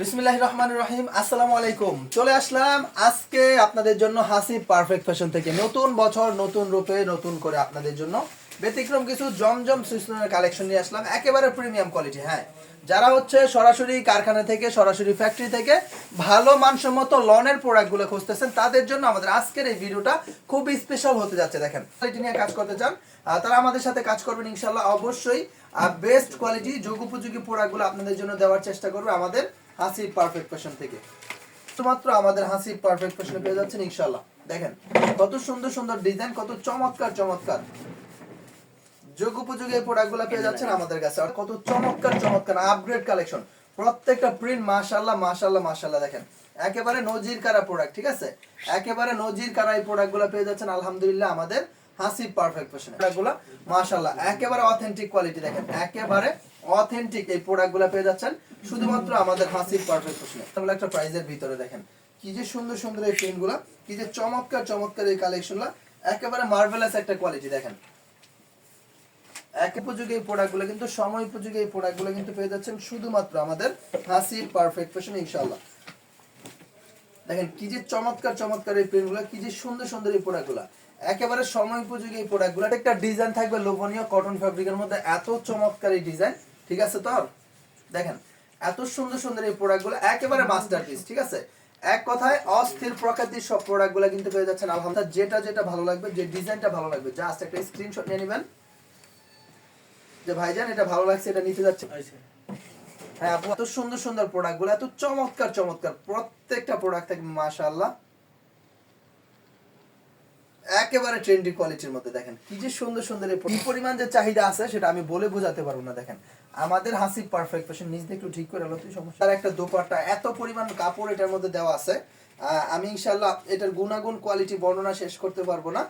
বিসমিল্লাহ রহমান রহিম আসসালামু আলাইকুম। চলে আসলাম আজকে আপনাদের জন্য হাসি পারফেক্ট ফ্যাশন থেকে। নতুন বছর, নতুন রূপে, নতুন করে আপনাদের জন্য ব্যতিক্রম কিছু জমজম সুইসনের কালেকশন নিয়ে আসলাম, একেবারে প্রিমিয়াম কোয়ালিটি হ্যাঁ। যারা হচ্ছে সরাসরি কারখানা থেকে, সরাসরি ফ্যাক্টরি থেকে ভালো মানসম্মত লনের প্রোডাক্টগুলো খুঁজতেছেন, তাদের জন্য আমাদের আজকের এই ভিডিওটা খুব স্পেশাল হতে যাচ্ছে, দেখেন। কোয়ালিটি নিয়ে কাজ করতে চান তারা আমাদের সাথে কাজ করবেন ইনশাল্লাহ অবশ্যই বেস্ট কোয়ালিটি যোগ উপযোগী প্রোডাক্টগুলো আপনাদের জন্য দেওয়ার চেষ্টা করবে আমাদের হাসি পারফেক্ট ফ্যাশন থেকে। শুধুমাত্র আমাদের হাসি পারফেক্ট ফ্যাশনে পেয়ে যাচ্ছেন ইনশাল্লাহ দেখেন, কত সুন্দর সুন্দর ডিজাইন কত চমৎকার চমৎকার। যোগ উপযোগী এই প্রোডাক্টগুলো পেয়ে যাচ্ছেন আমাদের কাছে। আর কত চমৎকার চমৎকার আপগ্রেড কালেকশন প্রত্যেকটা প্রিন্ট মাশাআল্লাহ মাশাআল্লাহ মাশাআল্লাহ দেখেন। একেবারে নজির কারা প্রোডাক্ট ঠিক আছে? একেবারে নজির কারা এই প্রোডাক্টগুলো পেয়ে যাচ্ছেন, আলহামদুলিল্লাহ, আমাদের পারফেক্ট ফ্যাশন প্রোডাক্টগুলো মাশাআল্লাহ, একেবারে অথেন্টিক কোয়ালিটি দেখেন। একেবারে অথেন্টিক এই প্রোডাক্টগুলো পেয়ে যাচ্ছেন, শুধুমাত্র আমাদের হাসি পারফেক্ট ফ্যাশনে তাহলে একটা প্রাইজের ভিতরে দেখেন। কি যে সুন্দর সুন্দর এই প্রিন্টগুলো কি যে চমৎকার চমৎকার এই কালেকশনগুলো একেবারে মার্ভেলাস একটা কোয়ালিটি দেখেন। এক উপযোগী এই প্রোডাক্টগুলো কিন্তু সময় উপযোগী এই প্রোডাক্টগুলো কিন্তু পেয়ে যাচ্ছেন শুধুমাত্র আমাদের হাসি পারফেক্ট ফ্যাশন ইনশাআল্লাহ। দেখেন কি যে চমৎকার চমৎকার এই প্রিন্টগুলো কি যে সুন্দর সুন্দর এই প্রোডাক্টগুলো একেবারে সময় উপযোগী এই প্রোডাক্টগুলো একটা ডিজাইন থাকবে লোভনীয় কটন ফ্যাব্রিকের মধ্যে। এত চমৎকার এই ডিজাইন ঠিক আছে তো? দেখেন, এত সুন্দর সুন্দর এই প্রোডাক্টগুলো একেবারে মাস্টারপিস ঠিক আছে? এক কথায় অস্থির প্রকৃতির সব প্রোডাক্টগুলো কিন্তু পেয়ে যাচ্ছেন। আলহামদুলিল্লাহ, যেটা যেটা ভালো লাগবে, যে ডিজাইনটা ভালো লাগবে জাস্ট একটা স্ক্রিনশট নিয়ে নেবেন। যে ভাইজান এটা ভালো লাগছে এটা নিতে যাচ্ছে। হ্যাঁ আপু এত সুন্দর সুন্দর এত চমৎকার চমৎকার। প্রত্যেকটা প্রোডাক্ট মাশাআল্লাহ। একেবারে ট্রেন্ডি কোয়ালিটির মধ্যে দেখেন। কি যে সুন্দর সুন্দর কি পরিমাণ যে চাহিদা আছে সেটা আমি বলে বোঝাতে পারব না দেখেন। আমাদের হাসি পারফেক্ট ফ্যাশন নিজ দিয়ে একটু ঠিক করে আলো তুই সমস্যা। আর একটা দোপাট্টা এত পরিমাণ কাপড় এটার মধ্যে দেওয়া আছে। আহ, আমি ইনশাল্লাহ এটার গুণাগুণ কোয়ালিটি বর্ণনা শেষ করতে পারব না।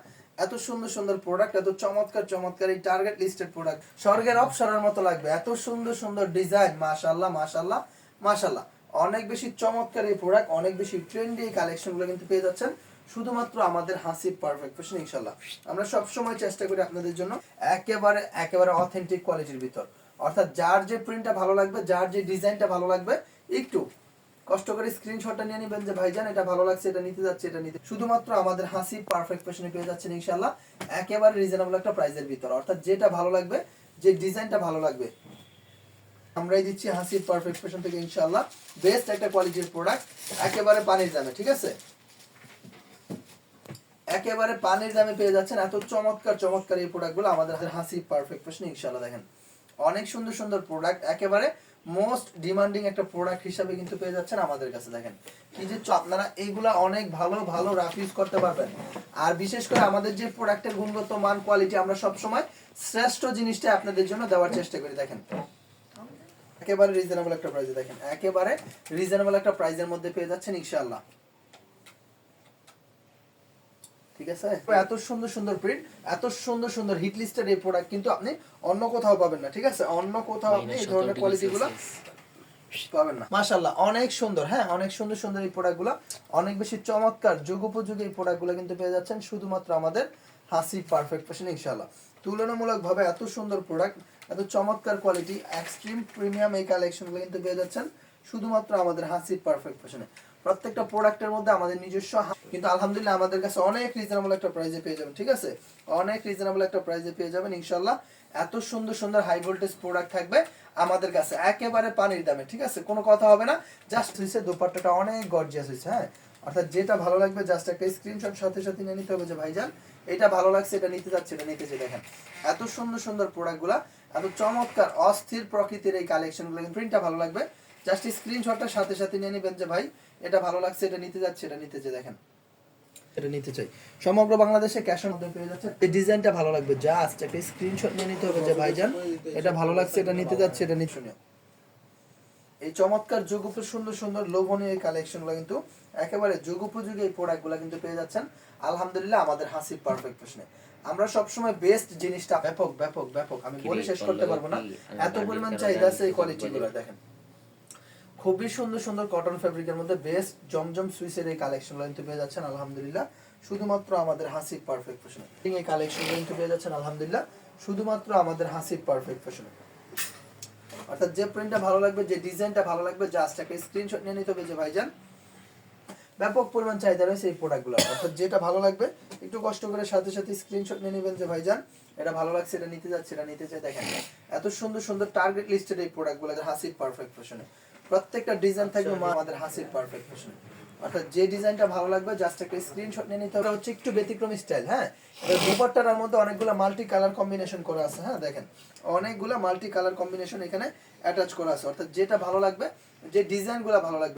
এত সুন্দর সুন্দর প্রোডাক্ট এত চমৎকার চমৎকার এই টার্গেট লিস্টেড প্রোডাক্ট স্বর্গের অপসরার মতো লাগবে। এত সুন্দর সুন্দর ডিজাইন মাশাল্লাহ মাশাল্লাহ মাশাল্লাহ অনেক বেশি চমৎকার এই প্রোডাক্ট অনেক বেশি ট্রেন্ডি এই কালেকশনগুলো কিন্তু পেয়ে যাচ্ছেন। শুধুমাত্র আমাদের হাসি পারফেক্ট ফ্যাশন ইনশাল্লাহ আমরা সব সময় চেষ্টা করি আপনাদের জন্য একেবারে একেবারে অথেন্টিক কোয়ালিটির ভিতর। অর্থাৎ যার যে প্রিন্টটা ভালো লাগবে, যার যে ডিজাইনটা ভালো লাগবে, একটু কষ্ট করে স্ক্রিনশটটা নিয়ে নেবেন যে, ভাইজান, এটা ভালো লাগছে, এটা নিতে যাচ্ছে, এটা নিতে শুধুমাত্র আমাদের হাসি পারফেক্ট ফ্যাশনে পেয়ে যাচ্ছেন ইনশাল্লাহ একেবারে রিজনেবল একটা প্রাইসের ভিতর। অর্থাৎ যেটা ভালো লাগবে, যে ডিজাইনটা ভালো লাগবে, আমরাই দিচ্ছি হাসি পারফেক্ট ফ্যাশন থেকে ইনশাআল্লাহ। বেস্ট একটা কোয়ালিটির প্রোডাক্ট একেবারে পানির দামে, ঠিক আছে? একেবারে পানির দামে পেয়ে যাচ্ছেন এত চমৎকার চমৎকার এই প্রোডাক্টগুলো আমাদের হাসি পারফেক্ট ফ্যাশন ইনশাআল্লাহ, দেখেন। অনেক সুন্দর সুন্দর প্রোডাক্ট একেবারে মোস্ট ডিমান্ডিং একটা প্রোডাক্ট হিসাবে কিন্তু পেয়ে যাচ্ছেন আমাদের কাছে, দেখেন। কি যে আপনারা এইগুলা অনেক ভালো ভালো রাফ ইউজ করতে পারবেন। আর বিশেষ করে আমাদের যে প্রোডাক্টের গুণগত মান কোয়ালিটি আমরা সব সময় শ্রেষ্ঠ জিনিসটা আপনাদের জন্য দেওয়ার চেষ্টা করি, দেখেন। একেবারে রিজনেবল একটা প্রাইসে দেখেন। একেবারে রিজনেবল একটা প্রাইসের মধ্যে পেয়ে যাচ্ছেন, ইনশাআল্লাহ। ঠিক আছে? এত সুন্দর সুন্দর প্রিন্ট এত সুন্দর সুন্দর হিট লিস্টের এই প্রোডাক্ট কিন্তু আপনি অন্য কোথাও পাবেন না ঠিক আছে? অন্য কোথাও আপনি এই ধরনের কোয়ালিটি গুলো পাবেন না। মাশাআল্লাহ অনেক সুন্দর হ্যাঁ অনেক সুন্দর সুন্দর এই প্রোডাক্টগুলো অনেক বেশি চমৎকার যুগোপযোগী এই প্রোডাক্টগুলো কিন্তু পেয়ে যাচ্ছেন শুধুমাত্র আমাদের হাসি পারফেক্ট ফ্যাশন ইনশাআল্লাহ। তুলনামূলকভাবে এত সুন্দর প্রোডাক্ট এত চমৎকার কোয়ালিটি এক্সট্রিম প্রিমিয়াম এই কালেকশনগুলো কিন্তু পেয়ে যাচ্ছেন শুধুমাত্র আমাদের হাসি পারফেক্ট ফ্যাশনে প্রত্যেকটা প্রোডাক্টের মধ্যে আমাদের নিজস্ব কিন্তু আলহামদুলিল্লাহ আমাদের কাছে অনেক রিজনেবল একটা প্রাইসে পেয়ে যাবেন, ঠিক আছে? অনেক রিজনেবল একটা প্রাইসে পেয়ে যাবেন ইনশাল্লাহ এত সুন্দর সুন্দর হাই ভোল্টেজ প্রোডাক্ট থাকবে আমাদের কাছে, একেবারে পানির দামে, ঠিক আছে? কোনো কথা হবে না জাস্ট হয়েছে দোপাট্টাটা অনেক গর্জিয়াস হয়েছে হ্যাঁ? অর্থাৎ যেটা ভালো লাগবে জাস্ট একটা স্ক্রিনশট সাথে সাথে নিয়ে নিতে হবে যে ভাইজান, এটা ভালো লাগছে, এটা নিতে যাচ্ছে, এটা নিতে যে দেখেন। এত সুন্দর সুন্দর প্রোডাক্টগুলা এত চমৎকার, অস্থির প্রকৃতির এই কালেকশনগুলো প্রিন্টটা ভালো লাগবে। জাস্ট স্ক্রিনশটটা সাথে সাথে নিয়ে নেবেন যে ভাই এটা ভালো লাগছে এটা নিতে যাচ্ছে এটা নিতে যে দেখেন। এটা নিতে চাই। সমগ্র বাংলাদেশে ক্যাশ অন পেয়ে যাচ্ছে এই ডিজাইনটা ভালো লাগবে জাস্ট একটা স্ক্রিনশট নিয়ে নিতে হবে যে ভাইজান এটা ভালো লাগছে এটা নিতে যাচ্ছে এটা নিতে শুনিও এই চমৎকার যুগ সুন্দর সুন্দর লোভনীয় কালেকশনগুলো কিন্তু একেবারে যুগ উপযোগী এই প্রোডাক্টগুলো কিন্তু পেয়ে যাচ্ছেন। আলহামদুলিল্লাহ আমাদের হাসি পারফেক্ট প্রশ্নে। আমরা সবসময় বেস্ট জিনিসটা ব্যাপক ব্যাপক ব্যাপক আমি বলে শেষ করতে পারব না। এত পরিমাণ চাহিদা আছে এই কোয়ালিটিগুলো দেখেন। খুবই সুন্দর সুন্দর কটন ফ্যাব্রিকের মধ্যে বেস্ট জমজম সুইসের এই কালেকশনগুলো কিন্তু পেয়ে যাচ্ছেন, আলহামদুলিল্লাহ। শুধুমাত্র আমাদের হাসি পারফেক্ট ফ্যাশনে এই কালেকশনগুলো কিন্তু পেয়ে যাচ্ছেন, আলহামদুলিল্লাহ। শুধুমাত্র আমাদের হাসি পারফেক্ট ফ্যাশনে অর্থাৎ যে প্রিন্টটা ভালো লাগবে, যে ডিজাইনটা ভালো লাগবে জাস্ট একটা স্ক্রিনশট নিয়ে নিতে হবে যে ভাইজান। ব্যাপক পরিমাণ চাহিদা রয়েছে এই প্রোডাক্টগুলো অর্থাৎ যেটা ভালো লাগবে, একটু কষ্ট করে সাথে সাথে স্ক্রিনশট নিয়ে নেবেন যে ভাইজান, এটা ভালো লাগছে, এটা নিতে যাচ্ছে, এটা নিতে চাই দেখেন। এত সুন্দর সুন্দর টার্গেট লিস্টেড এই প্রোডাক্টগুলো হাসির পারফেক্ট ফ্যাশনে প্রত্যেকটা ডিজাইন থাকবে আমাদের হাসির পারফেক্ট ফ্যাশন অর্থাৎ যে ডিজাইনটা ভালো লাগবে জাস্ট একটা স্ক্রিনশট নিয়ে নিতে হবে। হচ্ছে একটু ব্যতিক্রমী স্টাইল হ্যাঁ? দুপাট্টার মধ্যে অনেকগুলো মাল্টি কালার কম্বিনেশন করা আছে হ্যাঁ দেখেন। অনেকগুলো মাল্টি কালার কম্বিনেশন এখানে অ্যাটাচ করা আছে। অর্থাৎ যেটা ভালো লাগবে যে ডিজাইনগুলো ভালো লাগবে।